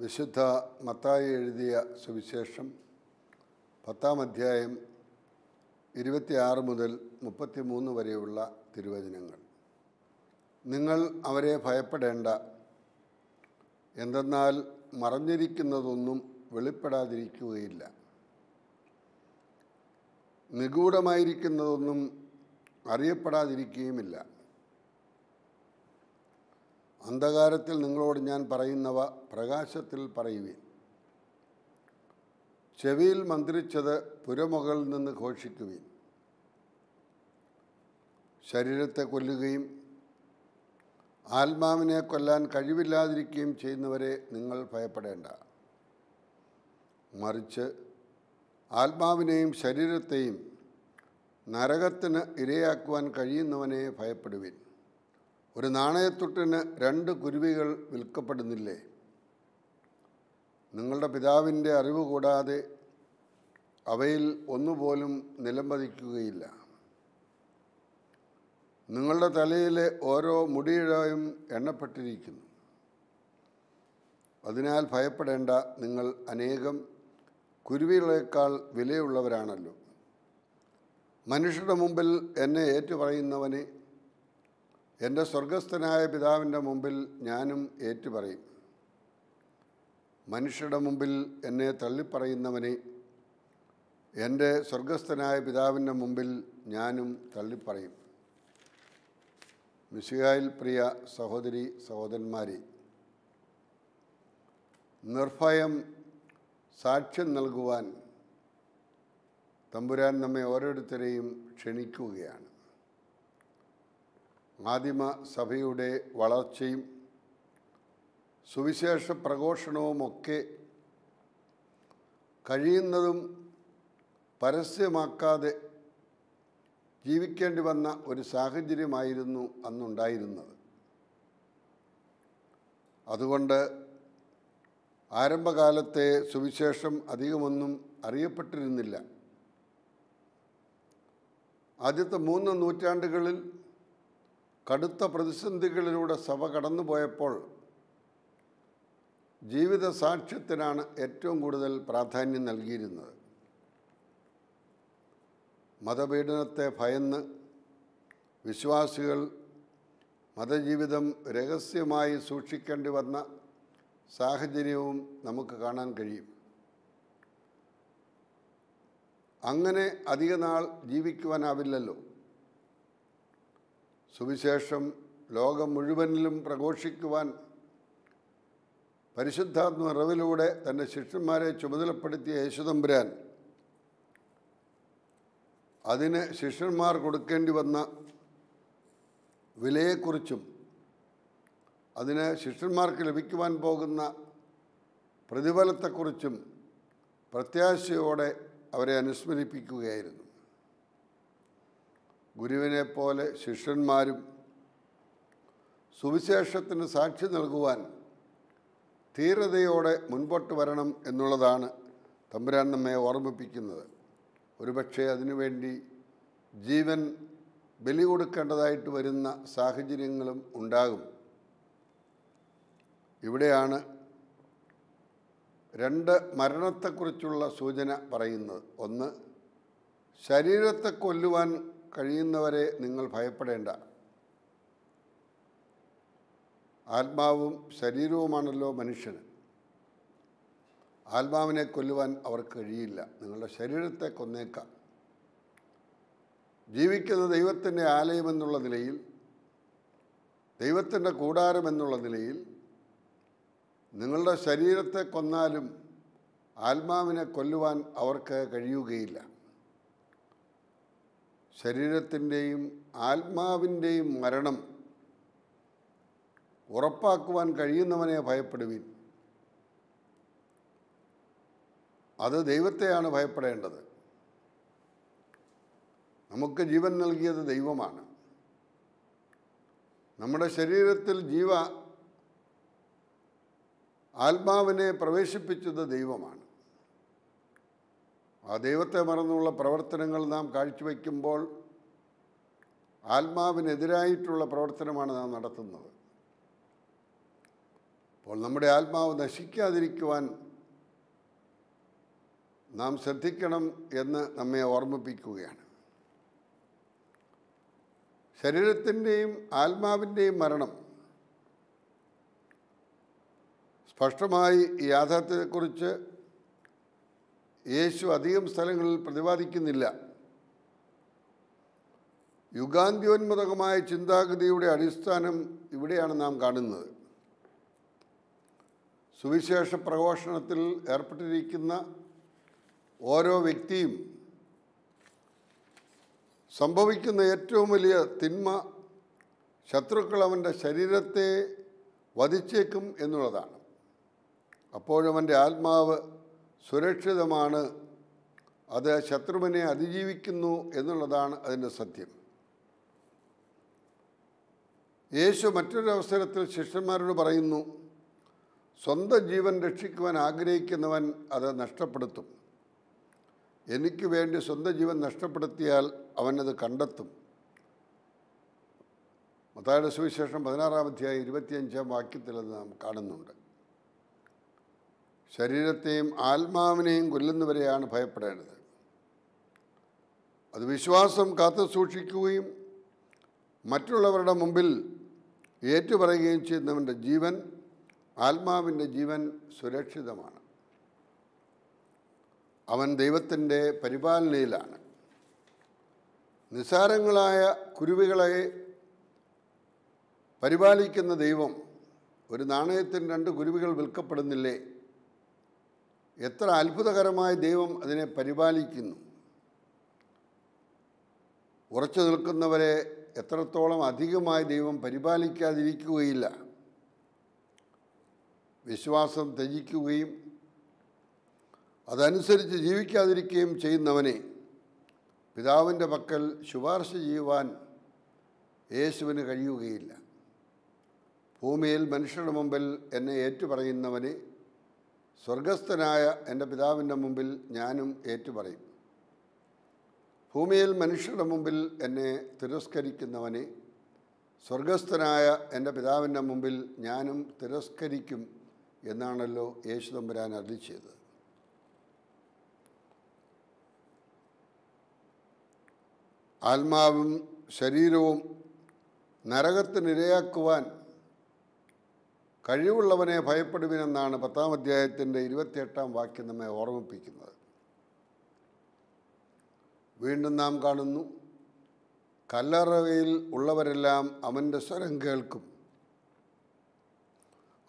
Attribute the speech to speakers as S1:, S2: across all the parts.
S1: വിശുദ്ധ മത്തായി എഴുതിയ സുവിശേഷം പത്താം അധ്യായം ഇരുപത്തിയാറ് മുതൽ മുപ്പത്തിമൂന്ന് വരെയുള്ള തിരുവചനങ്ങൾ. നിങ്ങൾ അവരെ ഭയപ്പെടേണ്ട. എന്തെന്നാൽ മറഞ്ഞിരിക്കുന്നതൊന്നും വെളിപ്പെടാതിരിക്കുകയില്ല. നിഗൂഢമായിരിക്കുന്നതൊന്നും അറിയപ്പെടാതിരിക്കുകയുമില്ല. അന്ധകാരത്തിൽ നിങ്ങളോട് ഞാൻ പറയുന്നവ പ്രകാശത്തിൽ പറയുവിൻ. ചെവിയിൽ മന്ത്രിച്ചത് പുരമുകളിൽ നിന്ന് ഘോഷിക്കുവിൻ. ശരീരത്തെ കൊല്ലുകയും ആത്മാവിനെ കൊല്ലാൻ കഴിവില്ലാതിരിക്കുകയും ചെയ്യുന്നവരെ നിങ്ങൾ ഭയപ്പെടേണ്ട. മറിച്ച് ആത്മാവിനെയും ശരീരത്തെയും നരകത്തിന് ഇരയാക്കുവാൻ കഴിയുന്നവനെ ഭയപ്പെടുവിൻ. ഒരു നാണയത്തുട്ടിന് രണ്ട് കുരുവികൾ വിൽക്കപ്പെടുന്നില്ലേ? നിങ്ങളുടെ പിതാവിന്റെ അറിവ് കൂടാതെ അവയിൽ ഒന്നുപോലും നിലംപതിക്കുകയില്ല. നിങ്ങളുടെ തലയിലെ ഓരോ മുടിയിഴയും എണ്ണപ്പെട്ടിരിക്കുന്നു. അതിനാൽ ഭയപ്പെടേണ്ട നിങ്ങൾ അനേകം കുരുവികളേക്കാൾ വിലയുള്ളവരാണല്ലോ. മനുഷ്യരുടെ മുമ്പിൽ എന്നെ ഏറ്റുപറയുന്നവനെ എന്റെ സ്വർഗസ്ഥനായ പിതാവിന്റെ മുമ്പിൽ ഞാനും ഏറ്റുപറയും. മനുഷ്യരുടെ മുമ്പിൽ എന്നെ തള്ളിപ്പറയുന്നവനെ എന്റെ സ്വർഗസ്ഥനായ പിതാവിന്റെ മുമ്പിൽ ഞാനും തള്ളിപ്പറയും. മിശിഹായിൽ പ്രിയ സഹോദരി സഹോദരന്മാരെ നിർഭയം സാക്ഷ്യം നൽകുവാൻ തമ്പുരാൻ നമ്മെ ഓരോരുത്തരെയും ക്ഷണിക്കുകയാണ്. ആദിമ സഭയുടെ വളർച്ചയും സുവിശേഷ പ്രഘോഷണവുമൊക്കെ കഴിയുന്നതും പരസ്യമാക്കാതെ ജീവിക്കേണ്ടി വന്ന ഒരു സാഹചര്യമായിരുന്നു അന്നുണ്ടായിരുന്നത്. അതുകൊണ്ട് ആരംഭകാലത്തെ സുവിശേഷം അധികമൊന്നും അറിയപ്പെട്ടിരുന്നില്ല. ആദ്യത്തെ മൂന്ന് നൂറ്റാണ്ടുകളിൽ കടുത്ത പ്രതിസന്ധികളിലൂടെ സഭ കടന്നുപോയപ്പോൾ ജീവിത സാക്ഷ്യത്തിനാണ് ഏറ്റവും കൂടുതൽ പ്രാധാന്യം നൽകിയിരുന്നത്. മതപീഡനത്തെ ഭയന്ന് വിശ്വാസികൾ മതജീവിതം രഹസ്യമായി സൂക്ഷിക്കേണ്ടി വന്ന സാഹചര്യവും നമുക്ക് കാണാൻ കഴിയും. അങ്ങനെ അധിക നാൾ ജീവിക്കുവാനാവില്ലല്ലോ. സുവിശേഷം ലോകം മുഴുവനിലും പ്രഘോഷിക്കുവാൻ പരിശുദ്ധാത്മ നിറവിലൂടെ തന്റെ ശിഷ്യന്മാരെ ചുമതലപ്പെടുത്തിയ യേശുതമ്പുരാൻ അതിന് ശിഷ്യന്മാർ കൊടുക്കേണ്ടി വന്ന വിലയെക്കുറിച്ചും അതിന് ശിഷ്യന്മാർക്ക് ലഭിക്കുവാൻ പോകുന്ന പ്രതിഫലത്തെക്കുറിച്ചും പ്രത്യാശയോടെ അവരെ അനുസ്മരിപ്പിക്കുകയായിരുന്നു. ഗുരുവിനെ പോലെ ശിഷ്യന്മാരും സുവിശേഷത്തിന് സാക്ഷി നൽകുവാൻ ധീരതയോടെ മുൻപോട്ട് വരണം എന്നുള്ളതാണ് തമ്പുരാൻ നമ്മെ ഓർമ്മിപ്പിക്കുന്നത്. ഒരുപക്ഷെ അതിനുവേണ്ടി ജീവൻ ബലി കൊടുക്കേണ്ടതായിട്ട് വരുന്ന സാഹചര്യങ്ങളും ഉണ്ടാകും. ഇവിടെയാണ് രണ്ട് മരണത്തെക്കുറിച്ചുള്ള സൂചന പറയുന്നത്. ഒന്ന് ശരീരത്തെ കൊല്ലുവാൻ കഴിയുന്നവരെ നിങ്ങൾ ഭയപ്പെടേണ്ട. ആത്മാവും ശരീരവുമാണല്ലോ മനുഷ്യന്. ആത്മാവിനെ കൊല്ലുവാൻ അവർക്ക് കഴിയില്ല. നിങ്ങളുടെ ശരീരത്തെ കൊന്നേക്കാം. ജീവിക്കുന്ന ദൈവത്തിന്റെ ആലയമെന്നുള്ള നിലയിൽ ദൈവത്തിന്റെ കൂടാരമെന്നുള്ള നിലയിൽ നിങ്ങളുടെ ശരീരത്തെ കൊന്നാലും ആത്മാവിനെ കൊല്ലുവാൻ അവർക്ക് കഴിയുകയില്ല. ശരീരത്തിന്റെയും ആത്മാവിന്റെയും മരണം ഉറപ്പാക്കുവാൻ കഴിയുന്നവനെ ഭയപ്പെടുവിൻ. അത് ദൈവത്തെയാണ് ഭയപ്പെടേണ്ടത്. നമുക്ക് ജീവൻ നൽകിയത് ദൈവമാണ്. നമ്മുടെ ശരീരത്തിൽ ജീവ ആത്മാവിനെ പ്രവേശിപ്പിച്ചത് ദൈവമാണ്. ആ ദൈവത്തെ മറന്നുള്ള പ്രവർത്തനങ്ങൾ നാം കാഴ്ചവെക്കുമ്പോൾ ആത്മാവിനെതിരായിട്ടുള്ള പ്രവർത്തനമാണ് നാം നടത്തുന്നത്. അപ്പോൾ നമ്മുടെ ആത്മാവ് നശിക്കാതിരിക്കുവാൻ നാം ശ്രദ്ധിക്കണം എന്ന് നമ്മെ ഓർമ്മിപ്പിക്കുകയാണ്. ശരീരത്തിന്റെയും ആത്മാവിന്റെയും മരണം സ്പഷ്ടമായി ഈ യാഥാർത്ഥ്യത്തെക്കുറിച്ച് യേശു അധികം സ്ഥലങ്ങളിൽ പ്രതിപാദിക്കുന്നില്ല. യുഗാന്ത്യോന്മുതകമായ ചിന്താഗതിയുടെ അടിസ്ഥാനം ഇവിടെയാണ് നാം കാണുന്നത്. സുവിശേഷ പ്രഘോഷണത്തിൽ ഏർപ്പെട്ടിരിക്കുന്ന ഓരോ വ്യക്തിയും സംഭവിക്കുന്ന ഏറ്റവും വലിയ തിന്മ ശത്രുക്കൾ അവന്റെ ശരീരത്തെ വധിച്ചേക്കും എന്നുള്ളതാണ്. അപ്പോഴവന്റെ ആത്മാവ് സുരക്ഷിതമാണ്. അത് ശത്രുവിനെ അതിജീവിക്കുന്നു എന്നുള്ളതാണ് അതിന്റെ സത്യം. യേശു മറ്റൊരവസരത്തിൽ ശിഷ്യന്മാരോട് പറയുന്നു സ്വന്തം ജീവൻ രക്ഷിക്കുവാൻ ആഗ്രഹിക്കുന്നവൻ അത് നഷ്ടപ്പെടുത്തും. എനിക്ക് വേണ്ടി സ്വന്തം ജീവൻ നഷ്ടപ്പെടുത്തിയാൽ അവനത് കണ്ടെത്തും. മത്തായുടെ സുവിശേഷം പതിനാറാം അധ്യായം ഇരുപത്തിയഞ്ചാം വാക്യത്തിൽ അത് നാം കാണുന്നുണ്ട്. ശരീരത്തെയും ആത്മാവിനെയും കൊല്ലുന്നവരെയാണ് ഭയപ്പെടേണ്ടത്. അത് വിശ്വാസം കാത്തു സൂക്ഷിക്കുകയും മറ്റുള്ളവരുടെ മുമ്പിൽ ഏറ്റുപറയുകയും ചെയ്യുന്നവന്റെ ജീവൻ ആത്മാവിന്റെ ജീവൻ സുരക്ഷിതമാണ്. അവൻ ദൈവത്തിന്റെ പരിപാലനയിലാണ്. നിസാരങ്ങളായ കുരുവികളെ പരിപാലിക്കുന്ന ദൈവം ഒരു നാണയത്തിന് രണ്ട് കുരുവികൾ വിൽക്കപ്പെടുന്നില്ലേ? എത്ര അത്ഭുതകരമായ ദൈവം അതിനെ പരിപാലിക്കുന്നു. ഉറച്ചു നിൽക്കുന്നവരെ എത്രത്തോളം അധികമായി ദൈവം പരിപാലിക്കാതിരിക്കുകയില്ല. വിശ്വാസം ത്യജിക്കുകയും അതനുസരിച്ച് ജീവിക്കാതിരിക്കുകയും ചെയ്യുന്നവനെ പിതാവിന്റെ പക്കൽ ശുപാർശ ചെയ്യുവാൻ യേശുവിന് കഴിയുകയില്ല. ഭൂമിയിൽ മനുഷ്യരുടെ മുമ്പിൽ എന്നെ ഏറ്റുപറയുന്നവനെ സ്വർഗസ്ഥനായ എന്റെ പിതാവിന്റെ മുമ്പിൽ ഞാനും ഏറ്റുപറയും. ഭൂമിയിൽ മനുഷ്യരുടെ മുമ്പിൽ എന്നെ തിരസ്കരിക്കുന്നവനെ സ്വർഗസ്ഥനായ എന്റെ പിതാവിന്റെ മുമ്പിൽ ഞാനും തിരസ്കരിക്കും എന്നാണല്ലോ യേശു തമ്പുരാൻ ആത്മാവും ശരീരവും നരകത്തിനിരയാക്കുവാൻ കഴിവുള്ളവനെ ഭയപ്പെടുവിനെന്നാണ് പത്താം അധ്യായത്തിന്റെ ഇരുപത്തിയെട്ടാം വാക്യം നമ്മെ ഓർമ്മിപ്പിക്കുന്നത്. വീണ്ടും നാം കാണുന്നു കല്ലറയിൽ ഉള്ളവരെല്ലാം അവന്റെ സ്വരം കേൾക്കും.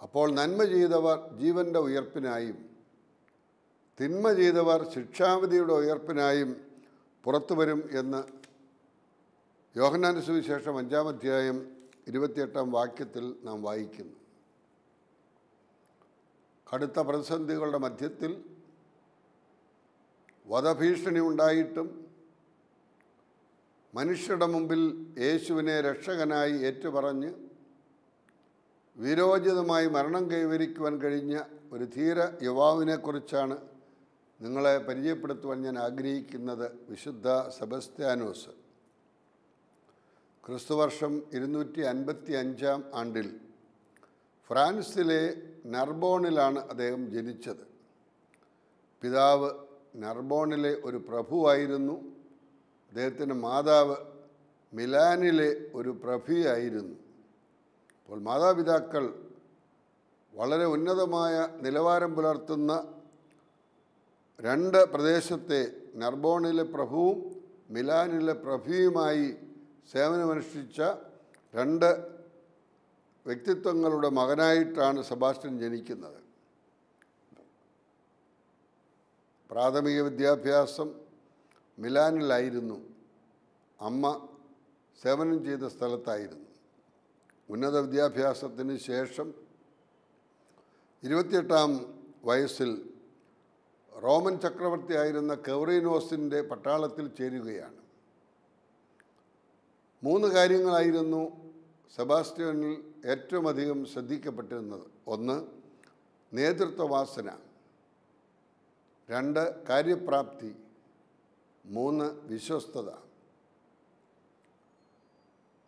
S1: അപ്പോൾ നന്മ ചെയ്തവർ ജീവന്റെ ഉയർപ്പിനായും തിന്മ ചെയ്തവർ ശിക്ഷാവിധിയുടെ ഉയർപ്പിനായും പുറത്തു വരും എന്ന് യോഹന്നാന്റെ സുവിശേഷം അഞ്ചാം അധ്യായം ഇരുപത്തിയെട്ടാം വാക്യത്തിൽ നാം വായിക്കുന്നു. കടുത്ത പ്രതിസന്ധികളുടെ മധ്യത്തിൽ വധഭീഷണി ഉണ്ടായിട്ടും മനുഷ്യരുടെ മുമ്പിൽ യേശുവിനെ രക്ഷകനായി ഏറ്റുപറഞ്ഞ് വിരോചിതമായി മരണം കൈവരിക്കുവാൻ കഴിഞ്ഞ ഒരു ധീര യുവാവിനെക്കുറിച്ചാണ് നിങ്ങളെ പരിചയപ്പെടുത്തുവാൻ ഞാൻ ആഗ്രഹിക്കുന്നത് വിശുദ്ധ സെബസ്ത്യാനോസ്. ക്രിസ്തുവർഷം ഇരുന്നൂറ്റി അൻപത്തി അഞ്ചാം ആണ്ടിൽ ഫ്രാൻസിലെ നർബോണിലാണ് അദ്ദേഹം ജനിച്ചത്. പിതാവ് നർബോണിലെ ഒരു പ്രഭുവായിരുന്നു. അദ്ദേഹത്തിന്റെ മാതാവ് മിലാനിലെ ഒരു പ്രഭിയായിരുന്നു. അപ്പോൾ മാതാപിതാക്കൾ വളരെ ഉന്നതമായ നിലവാരം പുലർത്തുന്ന രണ്ട് പ്രദേശത്തെ നർബോണിലെ പ്രഭുവും മിലാനിലെ പ്രഭിയുമായി സേവനമനുഷ്ഠിച്ച രണ്ട് വ്യക്തിത്വങ്ങളുടെ മകനായിട്ടാണ് സെബാസ്റ്റ്യൻ ജനിക്കുന്നത്. പ്രാഥമിക വിദ്യാഭ്യാസം മിലാനിലായിരുന്നു. അമ്മ സേവനം ചെയ്ത സ്ഥലത്തായിരുന്നു. ഉന്നത വിദ്യാഭ്യാസത്തിന് ശേഷം ഇരുപത്തിയെട്ടാം വയസ്സിൽ റോമൻ ചക്രവർത്തിയായിരുന്ന കെവറിനോസിന്റെ പട്ടാളത്തിൽ ചേരുകയാണ്. മൂന്ന് കാര്യങ്ങളായിരുന്നു സെബാസ്റ്റ്യനിൽ ഏറ്റവും അധികം ശ്രദ്ധിക്കപ്പെട്ടിരുന്നത്. ഒന്ന് നേതൃത്വവാസന. രണ്ട് കാര്യപ്രാപ്തി. മൂന്ന് വിശ്വസ്തത.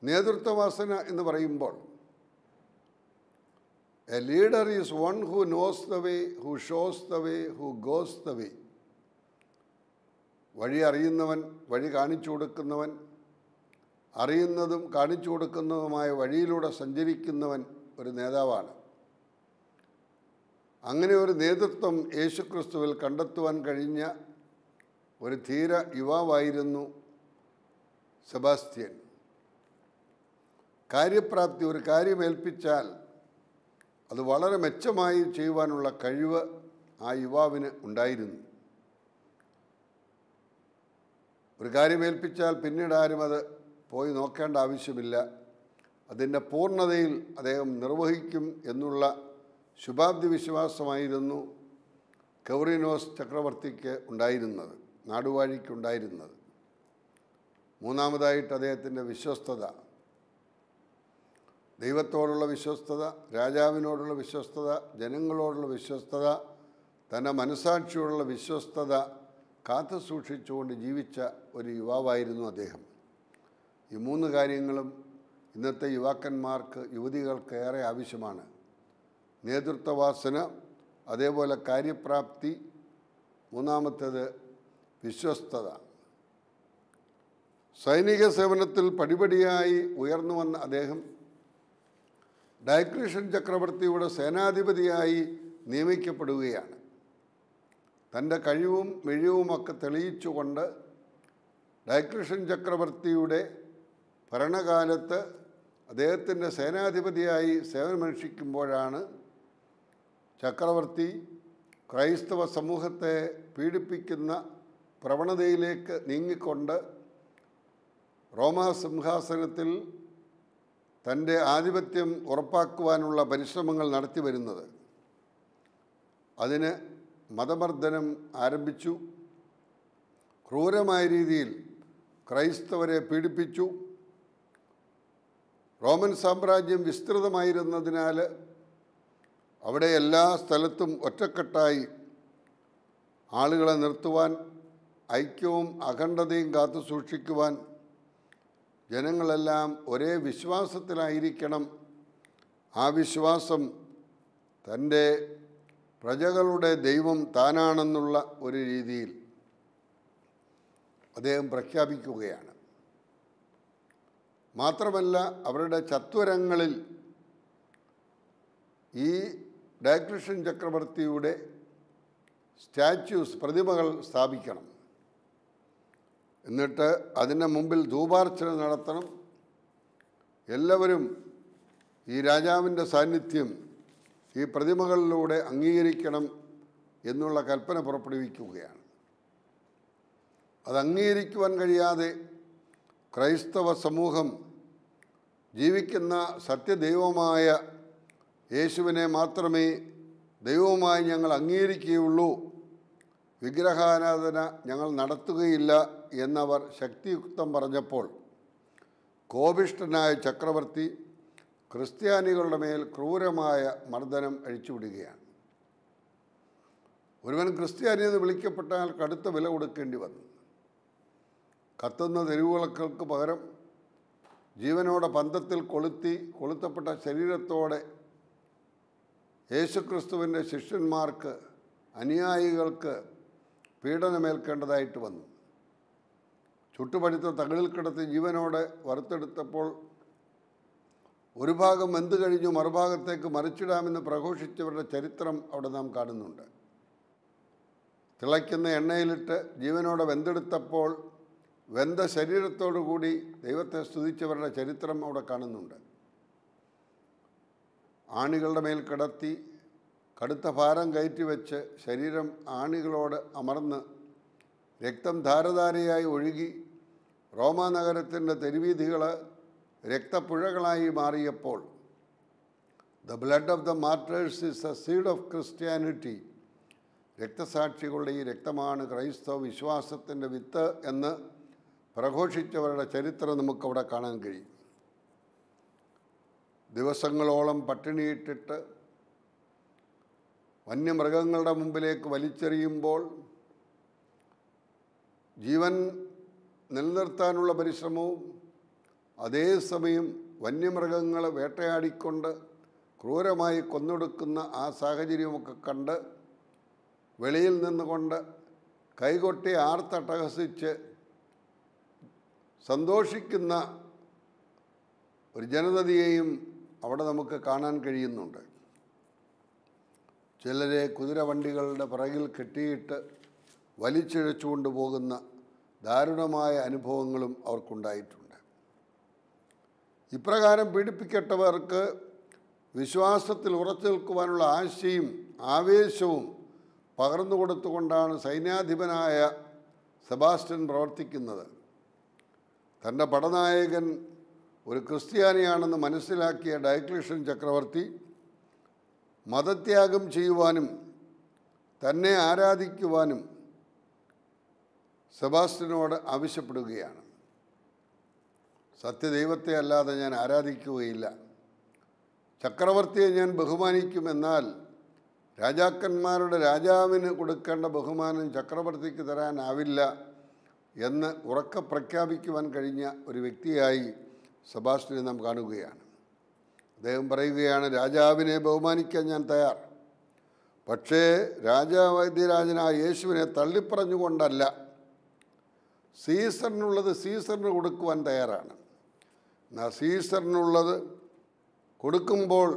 S1: നേതൃത്വവാസന എന്ന് പറയുമ്പോൾ a leader is one who knows the way who shows the way who goes the way വഴി അറിയുന്നവൻ വഴി കാണിച്ചു കൊടുക്കുന്നവൻ അറിയുന്നതും കാണിച്ചു കൊടുക്കുന്നതുമായ വഴിയിലൂടെ സഞ്ചരിക്കുന്നവൻ ഒരു നേതാവാണ്. അങ്ങനെ ഒരു നേതൃത്വം യേശുക്രിസ്തുവിൽ കണ്ടെത്തുവാൻ കഴിഞ്ഞ ഒരു ധീര യുവാവായിരുന്നു സെബാസ്റ്റ്യൻ. കാര്യപ്രാപ്തി ഒരു കാര്യമേൽപ്പിച്ചാൽ അത് വളരെ മെച്ചമായി ചെയ്യുവാനുള്ള കഴിവ് ആ യുവാവിന് ഉണ്ടായിരുന്നു. ഒരു കാര്യമേൽപ്പിച്ചാൽ പിന്നീട് ആരും അത് പോയി നോക്കേണ്ട ആവശ്യമില്ല. അതിന്റെ പൂർണതയിൽ അദ്ദേഹം നിർവഹിക്കും എന്നുള്ള ശുഭാബ്ദി വിശ്വാസമായിരുന്നു കൗറിനോസ് ചക്രവർത്തിക്ക് ഉണ്ടായിരുന്നത് നാടുവാഴിക്കുണ്ടായിരുന്നത് മൂന്നാമതായിട്ട് അദ്ദേഹത്തിന്റെ വിശ്വസ്തത. ദൈവത്തോടുള്ള വിശ്വസ്തത രാജാവിനോടുള്ള വിശ്വസ്തത ജനങ്ങളോടുള്ള വിശ്വസ്തത തന്റെ മനസാക്ഷിയോടുള്ള വിശ്വസ്തത കാത്തു സൂക്ഷിച്ചുകൊണ്ട് ജീവിച്ച ഒരു യുവാവായിരുന്നു അദ്ദേഹം. ഈ മൂന്ന് കാര്യങ്ങളും ഇന്നത്തെ യുവാക്കന്മാർക്ക് യുവതികൾക്ക് ഏറെ ആവശ്യമാണ്. നേതൃത്വവാസന അതേപോലെ കാര്യപ്രാപ്തി മൂന്നാമത്തേത് വിശ്വസ്തത. സൈനിക സേവനത്തിൽ പടിപടിയായി ഉയർന്നു വന്ന അദ്ദേഹം ഡയക്രിഷൻ ചക്രവർത്തിയുടെ സേനാധിപതിയായി നിയമിക്കപ്പെടുകയാണ്. തന്റെ കഴിവും മെഴിവുമൊക്കെ തെളിയിച്ചുകൊണ്ട് ഡയക്രിഷൻ ചക്രവർത്തിയുടെ ഭരണകാലത്ത് അദ്ദേഹത്തിന്റെ സേനാധിപതിയായി സേവനമനുഷ്ഠിക്കുമ്പോഴാണ് ചക്രവർത്തി ക്രൈസ്തവ സമൂഹത്തെ പീഡിപ്പിക്കുന്ന പ്രവണതയിലേക്ക് നീങ്ങിക്കൊണ്ട് റോമാ സിംഹാസനത്തിൽ തന്റെ ആധിപത്യം ഉറപ്പാക്കുവാനുള്ള പരിശ്രമങ്ങൾ നടത്തി വരുന്നത്. അതിന് മതമർദ്ദനം ആരംഭിച്ചു. ക്രൂരമായ രീതിയിൽ ക്രൈസ്തവരെ പീഡിപ്പിച്ചു. റോമൻ സാമ്രാജ്യം വിസ്തൃതമായിരുന്നതിനാൽ അവിടെ എല്ലാ സ്ഥലത്തും ഒറ്റക്കെട്ടായി ആളുകളെ നിർത്തുവാൻ ഐക്യവും അഖണ്ഡതയും കാത്തു സൂക്ഷിക്കുവാൻ ജനങ്ങളെല്ലാം ഒരേ വിശ്വാസത്തിലായിരിക്കണം. ആ വിശ്വാസം തന്റെ പ്രജകളുടെ ദൈവം താനാണെന്നുള്ള ഒരു രീതിയിൽ അദ്ദേഹം പ്രഖ്യാപിക്കുകയാണ്. മാത്രമല്ല അവരുടെ ചത്വരങ്ങളിൽ ഈ ഡയക്രിഷൻ ചക്രവർത്തിയുടെ സ്റ്റാച്യൂസ് പ്രതിമകൾ സ്ഥാപിക്കണം. എന്നിട്ട് അതിന്റെ മുമ്പിൽ ധൂപാർച്ചന നടത്തണം. എല്ലാവരും ഈ രാജാവിന്റെ സാന്നിധ്യം ഈ പ്രതിമകളിലൂടെ അംഗീകരിക്കണം എന്നുള്ള കൽപ്പന പുറപ്പെടുവിക്കുകയാണ്. അത് അംഗീകരിക്കുവാൻ കഴിയാതെ ക്രൈസ്തവ സമൂഹം ജീവിക്കുന്ന സത്യദൈവമായ യേശുവിനെ മാത്രമേ ദൈവവുമായി ഞങ്ങൾ അംഗീകരിക്കുകയുള്ളൂ. വിഗ്രഹാരാധന ഞങ്ങൾ നടത്തുകയില്ല എന്നവർ ശക്തിയുക്തം പറഞ്ഞപ്പോൾ കോപിഷ്ഠനായ ചക്രവർത്തി ക്രിസ്ത്യാനികളുടെ മേൽ ക്രൂരമായ മർദ്ദനം അഴിച്ചുവിടുകയാണ്. ഒരുവൻ ക്രിസ്ത്യാനി എന്ന് വിളിക്കപ്പെട്ടാൽ കടുത്ത വില കൊടുക്കേണ്ടി വന്നു. കത്തുന്ന തെരുവുകൾക്ക് പകരം ജീവനോടെ പന്തത്തിൽ കൊളുത്തി കൊളുത്തപ്പെട്ട ശരീരത്തോടെ യേശുക്രിസ്തുവിന്റെ ശിഷ്യന്മാർക്ക് അനുയായികൾക്ക് പീഡനമേൽക്കേണ്ടതായിട്ട് വന്നു. ചുട്ടുപഴുത്ത തകളിൽ കിടത്തി ജീവനോടെ വറുത്തെടുത്തപ്പോൾ ഒരു ഭാഗം വെന്ത് കഴിഞ്ഞു മറുഭാഗത്തേക്ക് മറിച്ചിടാമെന്ന് പ്രഘോഷിച്ചവരുടെ ചരിത്രം അവിടെ നാം കാണുന്നുണ്ട്. തിളയ്ക്കുന്ന എണ്ണയിലിട്ട് ജീവനോടെ വെന്തെടുത്തപ്പോൾ വെന്ത ശരീരത്തോടു കൂടി ദൈവത്തെ സ്തുതിച്ചവരുടെ ചരിത്രം അവിടെ കാണുന്നുണ്ട്. ആണികളുടെ മേൽ കിടത്തി കടുത്ത ഭാരം കയറ്റി വെച്ച് ശരീരം ആണികളോട് അമർന്ന് രക്തം ധാരധാരയായി ഒഴുകി റോമാനഗരത്തിന്റെ തെരുവീഥികൾ രക്തപ്പുഴകളായി മാറിയപ്പോൾ the blood of the martyrs is a seed of Christianity. രക്തസാക്ഷികളുടെ ഈ രക്തമാണ് ക്രൈസ്തവ വിശ്വാസത്തിന്റെ വിത്ത് എന്ന് പ്രഘോഷിച്ചവരുടെ ചരിത്രം നമുക്കവിടെ കാണാൻ കഴിയും. ദിവസങ്ങളോളം പട്ടിണിയിട്ടിട്ട് വന്യമൃഗങ്ങളുടെ മുമ്പിലേക്ക് വലിച്ചെറിയുമ്പോൾ ജീവൻ നിലനിർത്താനുള്ള പരിശ്രമവും അതേസമയം വന്യമൃഗങ്ങളെ വേട്ടയാടിക്കൊണ്ട് ക്രൂരമായി കൊന്നൊടുക്കുന്ന ആ സാഹചര്യമൊക്കെ കണ്ട് വെളിയിൽ നിന്നുകൊണ്ട് കൈകൊട്ടി ആർത്തട്ടഹസിച്ച് സന്തോഷിക്കുന്ന ഒരു ജനതയെയും അവിടെ നമുക്ക് കാണാൻ കഴിയുന്നുണ്ട്. ചിലരെ കുതിരവണ്ടികളുടെ പിറകിൽ കെട്ടിയിട്ട് വലിച്ചിഴച്ചുകൊണ്ട് പോകുന്ന ദാരുണമായ അനുഭവങ്ങളും അവർക്കുണ്ടായിട്ടുണ്ട്. ഇപ്രകാരം പീഡിപ്പിക്കപ്പെട്ടവർക്ക് വിശ്വാസത്തിൽ ഉറച്ചു നിൽക്കുവാനുള്ള ആശയും ആവേശവും പകർന്നു കൊടുത്തുകൊണ്ടാണ് സൈന്യാധിപനായ സെബാസ്റ്റ്യൻ പ്രവർത്തിക്കുന്നത്. തന്റെ പടനായകൻ ഒരു ക്രിസ്ത്യാനിയാണെന്ന് മനസ്സിലാക്കിയ ഡയക്ലേഷൻ ചക്രവർത്തി മതത്യാഗം ചെയ്യുവാനും തന്നെ ആരാധിക്കുവാനും സെബാസ്റ്റിനോട് ആവശ്യപ്പെടുകയാണ്. സത്യദൈവത്തെ അല്ലാതെ ഞാൻ ആരാധിക്കുകയില്ല. ചക്രവർത്തിയെ ഞാൻ ബഹുമാനിക്കുമെന്നാൽ രാജാക്കന്മാരുടെ രാജാവിന് കൊടുക്കേണ്ട ബഹുമാനം ചക്രവർത്തിക്ക് തരാനാവില്ല. എന്ന് ഉറക്കെ പ്രഖ്യാപിക്കുവാൻ കഴിഞ്ഞ ഒരു വ്യക്തിയായി സെബാസ്റ്റിനെ നാം കാണുകയാണ്. അദ്ദേഹം പറയുകയാണ് രാജാവിനെ ബഹുമാനിക്കാൻ ഞാൻ തയ്യാർ. പക്ഷേ രാജാവൈദ്യരാജനായ യേശുവിനെ തള്ളിപ്പറഞ്ഞുകൊണ്ടല്ല സീസറിനുള്ളത് സീസറിന് കൊടുക്കുവാൻ തയ്യാറാണ്. എന്നാൽ സീസറിനുള്ളത് കൊടുക്കുമ്പോൾ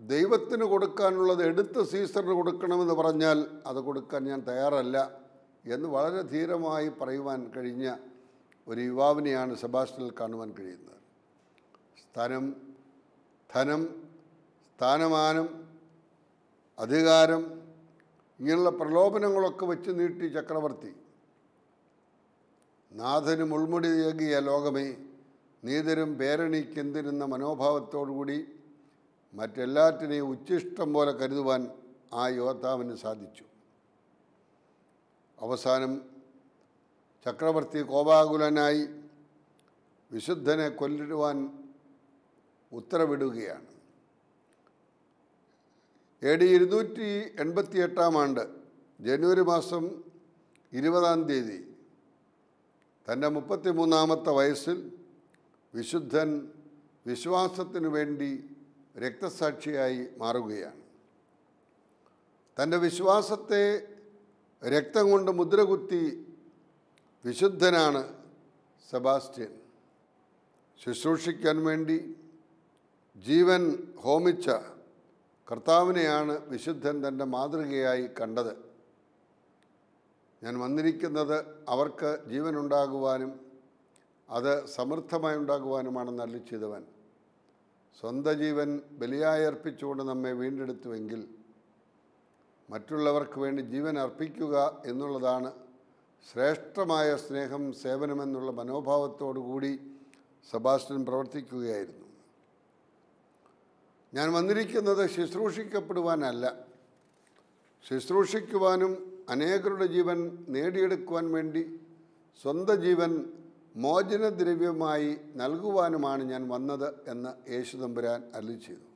S1: ദൈവത്തിന് കൊടുക്കാനുള്ളത് എടുത്ത് സീസറിന് കൊടുക്കണമെന്ന് പറഞ്ഞാൽ അത് കൊടുക്കാൻ ഞാൻ തയ്യാറല്ല. എന്ന് വളരെ ധീരമായി പറയുവാൻ കഴിഞ്ഞ ഒരു യുവാവിനെയാണ് സെബാസ്റ്റ്യനിൽ കാണുവാൻ കഴിയുന്നത്. സ്ഥാനം ധനം സ്ഥാനമാനം അധികാരം ഇങ്ങനെയുള്ള പ്രലോഭനങ്ങളൊക്കെ വെച്ച് നീട്ടി ചക്രവർത്തി. നാഥന് മുൾമുടിയേകിയ ലോകമേ നീതരും പേരണിക്കെന്തിരുന്ന മനോഭാവത്തോടുകൂടി മറ്റെല്ലാറ്റിനെയും ഉച്ചിഷ്ടം പോലെ കരുതുവാൻ ആ യോദ്ധാവിന് സാധിച്ചു. അവസാനം ചക്രവർത്തി കോപാകുലനായി വിശുദ്ധനെ കൊല്ലുവാൻ ഉത്തരവിടുകയാണ്. എ ഡി ഇരുന്നൂറ്റി എൺപത്തി എട്ടാം ആണ്ട് ജനുവരി മാസം ഇരുപതാം തീയതി തന്റെ മുപ്പത്തി മൂന്നാമത്തെ വയസ്സിൽ വിശുദ്ധൻ വിശ്വാസത്തിനു വേണ്ടി രക്തസാക്ഷിയായി മാറുകയാണ്. തന്റെ വിശ്വാസത്തെ രക്തം കൊണ്ട് മുദ്രകുത്തി വിശുദ്ധനാണ് സെബാസ്റ്റ്യൻ. ശുശ്രൂഷിക്കാൻ വേണ്ടി ജീവൻ ഹോമിച്ച കർത്താവിനെയാണ് വിശുദ്ധൻ തന്റെ മാതൃകയായി കണ്ടത്. ഞാൻ വന്നിരിക്കുന്നത് അവർക്ക് ജീവൻ ഉണ്ടാകുവാനും അത് സമൃദ്ധമായി ഉണ്ടാകുവാനുമാണെന്ന് അല്ലി ചെയ്തവൻ. സ്വന്തം ജീവൻ ബലിയായി അർപ്പിച്ചുകൊണ്ട് നമ്മെ വീണ്ടെടുത്തുവെങ്കിൽ മറ്റുള്ളവർക്ക് വേണ്ടി ജീവൻ അർപ്പിക്കുക എന്നുള്ളതാണ് ശ്രേഷ്ഠമായ സ്നേഹം സേവനമെന്നുള്ള മനോഭാവത്തോടു കൂടി സെബാസ്റ്റ്യൻ പ്രവർത്തിക്കുകയായിരുന്നു. ഞാൻ വന്നിരിക്കുന്നത് ശുശ്രൂഷിക്കപ്പെടുവാനല്ല. ശുശ്രൂഷിക്കുവാനും അനേകരുടെ ജീവൻ നേടിയെടുക്കുവാൻ വേണ്ടി സ്വന്തം ജീവൻ മോചനദ്രവ്യമായി നൽകുവാനുമാണ് ഞാൻ വന്നത് എന്ന് യേശു തമ്പുരാൻ അല്ലി ചെയ്തു.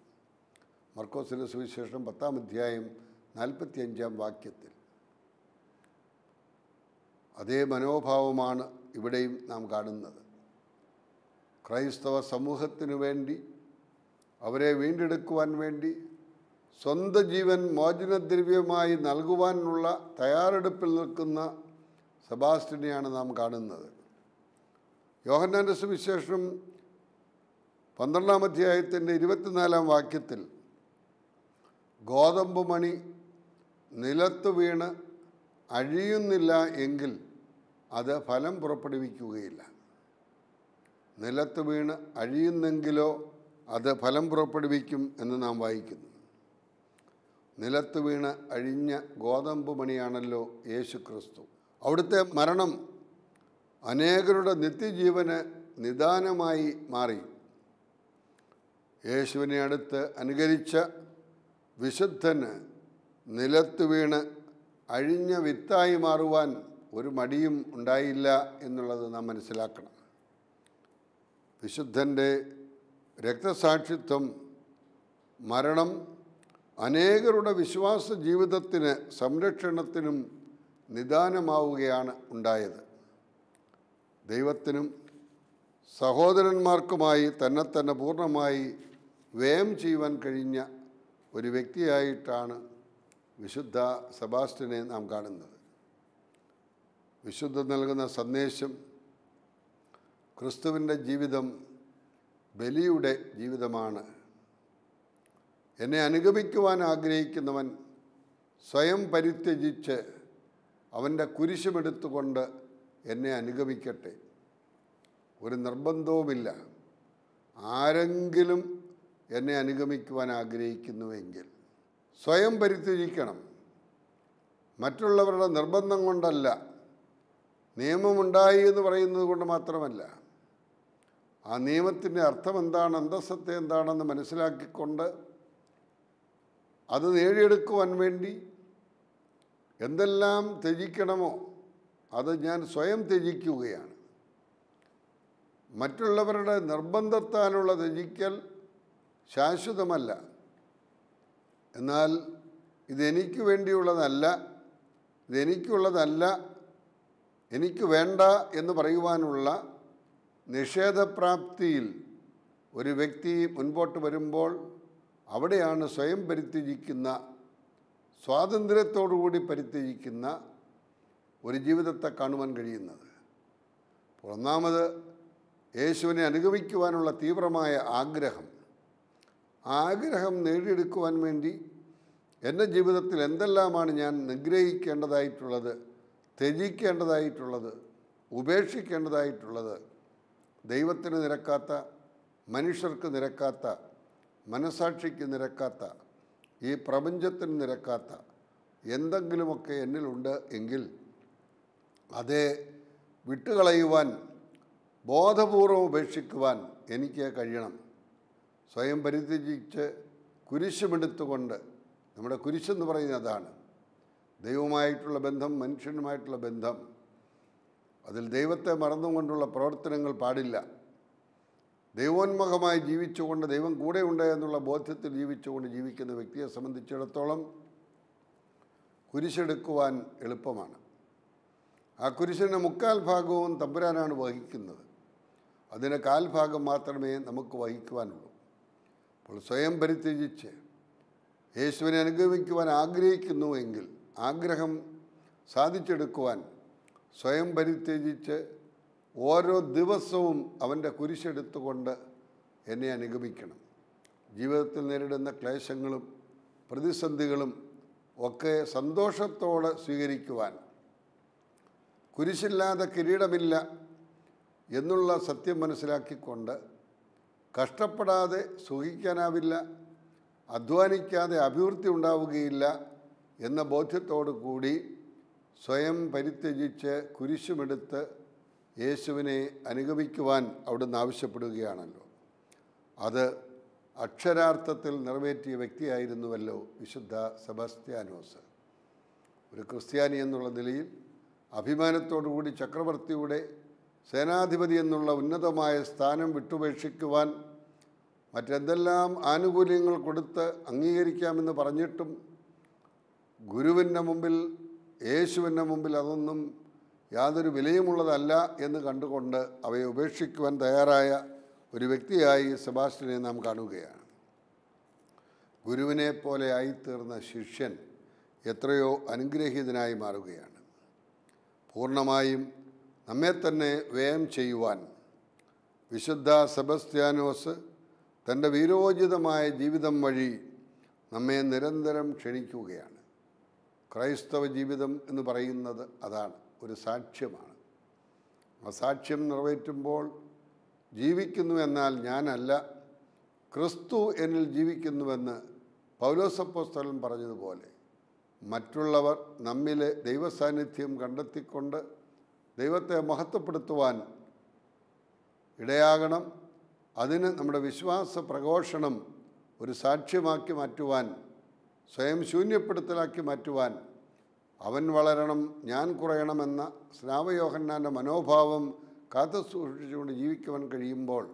S1: മർക്കോസിന്റെ സുവിശേഷം പത്താം അധ്യായം നാൽപ്പത്തിയഞ്ചാം വാക്യത്തിൽ. അതേ മനോഭാവമാണ് ഇവിടെയും നാം കാണുന്നത്. ക്രൈസ്തവ സമൂഹത്തിനു വേണ്ടി അവരെ വീണ്ടെടുക്കുവാൻ വേണ്ടി സ്വന്തം ജീവൻ മോചനദ്രവ്യമായി നൽകുവാനുള്ള തയ്യാറെടുപ്പിൽ നിൽക്കുന്ന സെബാസ്റ്റിനെയാണ് നാം കാണുന്നത്. യോഹന്നാന്റെ സുവിശേഷം പന്ത്രണ്ടാം അധ്യായത്തിന്റെ ഇരുപത്തിനാലാം വാക്യത്തിൽ ഗോതമ്പ് മണി നിലത്ത് വീണ് അഴിയുന്നില്ല എങ്കിൽ അത് ഫലം പുറപ്പെടുവിക്കുകയില്ല. നിലത്ത് വീണ് അഴിയുന്നെങ്കിലോ അത് ഫലം പുറപ്പെടുവിക്കും എന്ന് നാം വായിക്കുന്നു. നിലത്ത് വീണ് അഴിഞ്ഞ ഗോതമ്പ് മണിയാണല്ലോ യേശു ക്രിസ്തു അവിടുത്തെ മരണം അനേകരുടെ നിത്യജീവന് നിദാനമായി മാറി. യേശുവിനെ അടുത്ത് അനുകരിച്ച വിശുദ്ധന് നിലത്ത് വീണ് അഴിഞ്ഞ വിത്തായി മാറുവാൻ ഒരു മടിയും ഉണ്ടായില്ല എന്നുള്ളത് നാം മനസ്സിലാക്കണം. വിശുദ്ധന്റെ രക്തസാക്ഷിത്വം മരണം അനേകരുടെ വിശ്വാസ ജീവിതത്തിന് സംരക്ഷണത്തിനും നിദാനമാവുകയാണ് ഉണ്ടായത്. ദൈവത്തിനും സഹോദരന്മാർക്കുമായി തന്നെ തന്നെ പൂർണമായി വ്യയം ചെയ്യുവാൻ കഴിഞ്ഞ ഒരു വ്യക്തിയായിട്ടാണ് വിശുദ്ധ സെബാസ്റ്റ്യനെ നാം കാണുന്നത്. വിശുദ്ധ നൽകുന്ന സന്ദേശം ക്രിസ്തുവിന്റെ ജീവിതം ബലിയുടെ ജീവിതമാണ്. എന്നെ അനുഗമിക്കുവാൻ ആഗ്രഹിക്കുന്നവൻ സ്വയം പരിത്യജിച്ച് അവന്റെ കുരിശുമെടുത്തുകൊണ്ട് എന്നെ അനുഗമിക്കട്ടെ. ഒരു നിർബന്ധവുമില്ല. ആരെങ്കിലും എന്നെ അനുഗമിക്കുവാൻ ആഗ്രഹിക്കുന്നുവെങ്കിൽ സ്വയം പരിത്യജിക്കണം. മറ്റുള്ളവരുടെ നിർബന്ധം കൊണ്ടല്ല. നിയമമുണ്ടായി എന്ന് പറയുന്നത് കൊണ്ട് മാത്രമല്ല. ആ നിയമത്തിന്റെ അർത്ഥം എന്താണ് അന്തസ്സത്തെ എന്താണെന്ന് മനസ്സിലാക്കിക്കൊണ്ട് അത് നേടിയെടുക്കുവാൻ വേണ്ടി എന്തെല്ലാം ത്യജിക്കണമോ അത് ഞാൻ സ്വയം ത്യജിക്കുകയാണ്. മറ്റുള്ളവരുടെ നിർബന്ധത്താലുള്ള ത്യജിക്കൽ ശാശ്വതമല്ല. എന്നാൽ ഇതെനിക്ക് വേണ്ടിയുള്ളതല്ല ഇതെനിക്കുള്ളതല്ല എനിക്ക് വേണ്ട എന്ന് പറയുവാനുള്ള നിഷേധപ്രാപ്തിയിൽ ഒരു വ്യക്തി മുൻപോട്ട് വരുമ്പോൾ അവിടെയാണ് സ്വയം പരിത്യജിക്കുന്ന സ്വാതന്ത്ര്യത്തോടുകൂടി പരിത്യജിക്കുന്ന ഒരു ജീവിതത്തെ കാണുവാൻ കഴിയുന്നത്. ഒന്നാമത് യേശുവിനെ അനുഗമിക്കുവാനുള്ള തീവ്രമായ ആഗ്രഹം ആഗ്രഹം നേടിയെടുക്കുവാൻ വേണ്ടി എന്റെ ജീവിതത്തിൽ എന്തെല്ലാമാണ് ഞാൻ നിഗ്രഹിക്കേണ്ടതായിട്ടുള്ളത് ത്യജിക്കേണ്ടതായിട്ടുള്ളത് ഉപേക്ഷിക്കേണ്ടതായിട്ടുള്ളത്? ദൈവത്തിന് നിരക്കാത്ത മനുഷ്യർക്ക് നിരക്കാത്ത മനസാക്ഷിക്ക് നിരക്കാത്ത ഈ പ്രപഞ്ചത്തിന് നിരക്കാത്ത എന്തെങ്കിലുമൊക്കെ എന്നിലുണ്ട് എങ്കിൽ അതേ വിട്ടുകളയുവാൻ ബോധപൂർവം ഉപേക്ഷിക്കുവാൻ എനിക്ക് കഴിയണം. സ്വയം പരിത്യജിച്ച് കുരിശുമെടുത്തുകൊണ്ട് നമ്മുടെ കുരിശെന്ന് പറയുന്നത് അതാണ്. ദൈവമായിട്ടുള്ള ബന്ധം മനുഷ്യനുമായിട്ടുള്ള ബന്ധം. അതിൽ ദൈവത്തെ മറന്നുകൊണ്ടുള്ള പ്രവർത്തനങ്ങൾ പാടില്ല. ദൈവോന്മുഖമായി ജീവിച്ചുകൊണ്ട് ദൈവം കൂടെ ഉണ്ട് എന്നുള്ള ബോധ്യത്തിൽ ജീവിച്ചുകൊണ്ട് ജീവിക്കുന്ന വ്യക്തിയെ സംബന്ധിച്ചിടത്തോളം കുരിശെടുക്കുവാൻ എളുപ്പമാണ്. ആ കുരിശിന്റെ മുക്കാൽ ഭാഗവും തമ്പുരാനാണ് വഹിക്കുന്നത്. അതിന് കാൽഭാഗം മാത്രമേ നമുക്ക് വഹിക്കുവാനുള്ളൂ. സ്വയം പരിത്യജിച്ച് യേശുവിനെ അനുഗമിക്കുവാൻ ആഗ്രഹിക്കുന്നുവെങ്കിൽ ആഗ്രഹം സാധിച്ചെടുക്കുവാൻ സ്വയം പരിത്യജിച്ച് ഓരോ ദിവസവും അവന്റെ കുരിശെടുത്തുകൊണ്ട് എന്നെ അനുഗമിക്കണം. ജീവിതത്തിൽ നേരിടുന്ന ക്ലേശങ്ങളും പ്രതിസന്ധികളും ഒക്കെ സന്തോഷത്തോടെ സ്വീകരിക്കുവാൻ. കുരിശില്ലാതെ കിരീടമില്ല എന്നുള്ള സത്യം മനസ്സിലാക്കിക്കൊണ്ട് കഷ്ടപ്പെടാതെ സുഖിക്കാനാവില്ല അധ്വാനിക്കാതെ അഭിവൃദ്ധി ഉണ്ടാവുകയില്ല എന്ന ബോധ്യത്തോടു കൂടി സ്വയം പരിത്യജിച്ച് കുരിശുമെടുത്ത് യേശുവിനെ അനുഗമിക്കുവാൻ അവിടുന്ന് ആവശ്യപ്പെടുകയാണല്ലോ. അത് അക്ഷരാർത്ഥത്തിൽ നിറവേറ്റിയ വ്യക്തിയായിരുന്നുവല്ലോ വിശുദ്ധ സെബാസ്റ്റ്യാനോസ്. ഒരു ക്രിസ്ത്യാനി എന്നുള്ള നിലയിൽ അഭിമാനത്തോടുകൂടി ചക്രവർത്തിയുടെ സേനാധിപതി എന്നുള്ള ഉന്നതമായ സ്ഥാനം വിട്ടുപേക്ഷിക്കുവാൻ മറ്റെന്തെല്ലാം ആനുകൂല്യങ്ങൾ കൊടുത്ത് അംഗീകരിക്കാമെന്ന് പറഞ്ഞിട്ടും ഗുരുവിന്റെ മുമ്പിൽ യേശുവിന്റെ മുമ്പിൽ അതൊന്നും യാതൊരു വിലയുമുള്ളതല്ല എന്ന് കണ്ടുകൊണ്ട് അവയെ ഉപേക്ഷിക്കുവാൻ തയ്യാറായ ഒരു വ്യക്തിയായി സെബാസ്റ്റ്യനെ നാം കാണുകയാണ്. ഗുരുവിനെ പോലെ ആയിത്തീർന്ന ശിഷ്യൻ എത്രയോ അനുഗ്രഹീതനായി മാറുകയാണ്. പൂർണമായും നമ്മെ തന്നെ വ്യയം ചെയ്യുവാൻ വിശുദ്ധ സെബസ്ത്യാനോസ് തന്റെ വീരോചിതമായ ജീവിതം വഴി നമ്മെ നിരന്തരം ക്ഷണിക്കുകയാണ്. ക്രൈസ്തവ ജീവിതം എന്ന് പറയുന്നത് അതാണ് ഒരു സാക്ഷ്യമാണ്. ആ സാക്ഷ്യം നിറവേറ്റുമ്പോൾ ജീവിക്കുന്നു എന്നാൽ ഞാനല്ല ക്രിസ്തു എന്നിൽ ജീവിക്കുന്നുവെന്ന് പൗലോസപ്പോസ്തലൻ പറഞ്ഞതുപോലെ മറ്റുള്ളവർ നമ്മിലെ ദൈവസാന്നിധ്യം കണ്ടെത്തിക്കൊണ്ട് ദൈവത്തെ മഹത്വപ്പെടുത്തുവാൻ ഇടയാകണം. അതിന് നമ്മുടെ വിശ്വാസ പ്രഘോഷണം ഒരു സാക്ഷ്യമാക്കി മാറ്റുവാൻ സ്വയം ശൂന്യപ്പെടുത്തലാക്കി മാറ്റുവാൻ അവൻ വളരണം ഞാൻ കുറയണമെന്ന സ്നാവയോഹന്നാന്റെ മനോഭാവം കാത്തു സൂക്ഷിച്ചുകൊണ്ട് ജീവിക്കുവാൻ കഴിയുമ്പോൾ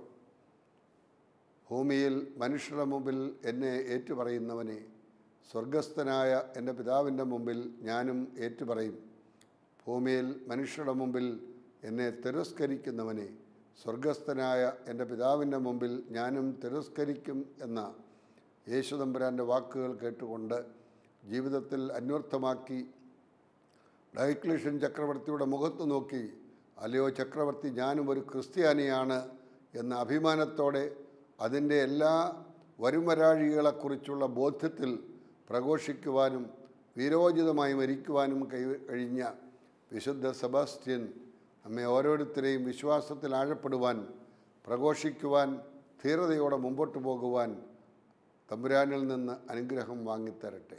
S1: ഭൂമിയിൽ മനുഷ്യരുടെ മുമ്പിൽ എന്നെ ഏറ്റുപറയുന്നവനെ സ്വർഗസ്ഥനായ എന്റെ പിതാവിന്റെ മുമ്പിൽ ഞാനും ഏറ്റുപറയും. ഭൂമിയിൽ മനുഷ്യരുടെ മുമ്പിൽ എന്നെ തിരസ്കരിക്കുന്നവനെ സ്വർഗസ്ഥനായ എന്റെ പിതാവിന്റെ മുമ്പിൽ ഞാനും തിരസ്കരിക്കും എന്ന യേശുദമ്പുരാന്റെ വാക്കുകൾ കേട്ടുകൊണ്ട് ജീവിതത്തിൽ അന്വർത്ഥമാക്കി ഡയക്ലീഷ്യൻ ചക്രവർത്തിയുടെ മുഖത്ത് നോക്കി അല്ലയോ ചക്രവർത്തി ഞാനും ഒരു ക്രിസ്ത്യാനിയാണ് എന്ന അഭിമാനത്തോടെ അതിന്റെ എല്ലാ വരുംവരാഴികളെക്കുറിച്ചുള്ള ബോധ്യത്തിൽ പ്രഘോഷിക്കുവാനും വീരോചിതമായി മരിക്കുവാനും കൈ കഴിഞ്ഞ വിശുദ്ധ സെബാസ്റ്റ്യൻ നമ്മെ ഓരോരുത്തരെയും വിശ്വാസത്തിൽ ആഴപ്പെടുവാൻ പ്രഘോഷിക്കുവാൻ ധീരതയോടെ മുമ്പോട്ട് പോകുവാൻ തമ്പുരാനിൽ നിന്ന് അനുഗ്രഹം വാങ്ങിത്തരട്ടെ.